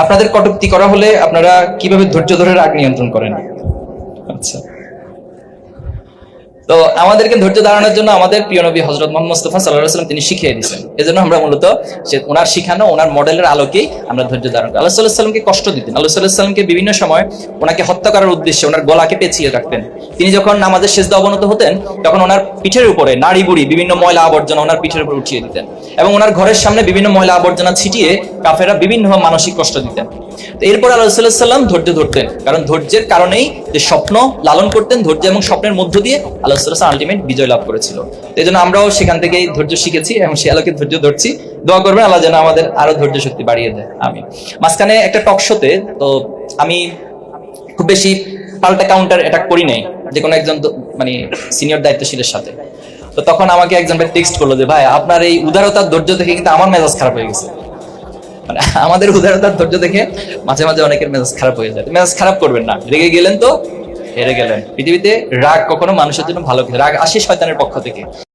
আপনাদের কটুক্তি করা হলে আপনারা কীভাবে ধৈর্য ধরে রাগ নিয়ন্ত্রণ করেন? আচ্ছা। তো আমাদেরকে ধৈর্য ধারণের জন্য আমাদের প্রিয় নবী হজরত মোহাম্মদ মুস্তফা সাল্লাহ সাল্লাম তিনি শিখিয়ে দিয়েছেন। এজন্য আমরা মূলত সে ওনার শিখানো, ওনার মডেলের আলোকেই আমরা ধৈর্য ধারণ করি। আল্লাহ সাল্লাহ সাল্লামকে কষ্ট দিতেন। আল্লাহ সাল্লাহ সাল্লামকে বিভিন্ন সময় ওনাকে হত্যা করার উদ্দেশ্যে ওনার গলাকে পেঁচিয়ে রাখতেন। তিনি যখন আমাদের শেষদা অবনত হতেন, তখন ওনার পিঠের উপরে নাড়ি বুড়ি বিভিন্ন ময়লা আবর্জনা ওনার পিঠের উপর উঠিয়ে দিতেন এবং ওনার ঘরের সামনে বিভিন্ন ময়লা আবর্জনা ছিটিয়ে কাফেরা বিভিন্ন মানসিক কষ্ট দিতেন। এরপর আল্লাহ সাল্লাম ধৈর্য ধরতেন। কারণ ধৈর্যের কারণেই যে স্বপ্ন লালন করতেন, ধৈর্য এবং স্বপ্নের মধ্য দিয়ে আল্লাহ সাল্লাহ আলটিমেট বিজয় লাভ করেছিল। এই জন্য আমরাও সেখান থেকেই ধৈর্য শিখেছি এবং সে আলোকে ধৈর্য ধরছি। দোয়া করবেন, আল্লাহ যেন আমাদের আরও ধৈর্য শক্তি বাড়িয়ে দেয়। আমি মাঝখানে একটা টক শোতে, তো আমি খুব বেশি পাল্টা কাউন্টার অ্যাটাক করি নাই যে কোনো একজন মানে সিনিয়র দায়িত্বশীলের সাথে। তো তখন আমাকে একজন ভাই টেক্সট করল যে, ভাই, আপনার এই উদারতার ধৈর্য দেখে কিন্তু আমার মেজাজ খারাপ হয়ে গেছে। মানে আমাদের উদারতার ধৈর্য দেখে মাঝে মাঝে অনেকের মেজাজ খারাপ হয়ে যায়। মেজাজ খারাপ করবেন না। রেগে গেলেন তো, হেরে গেলেন। পৃথিবীতে রাগ কখনো মানুষের জন্য ভালো রাগ আসে শয়তানের পক্ষ থেকে।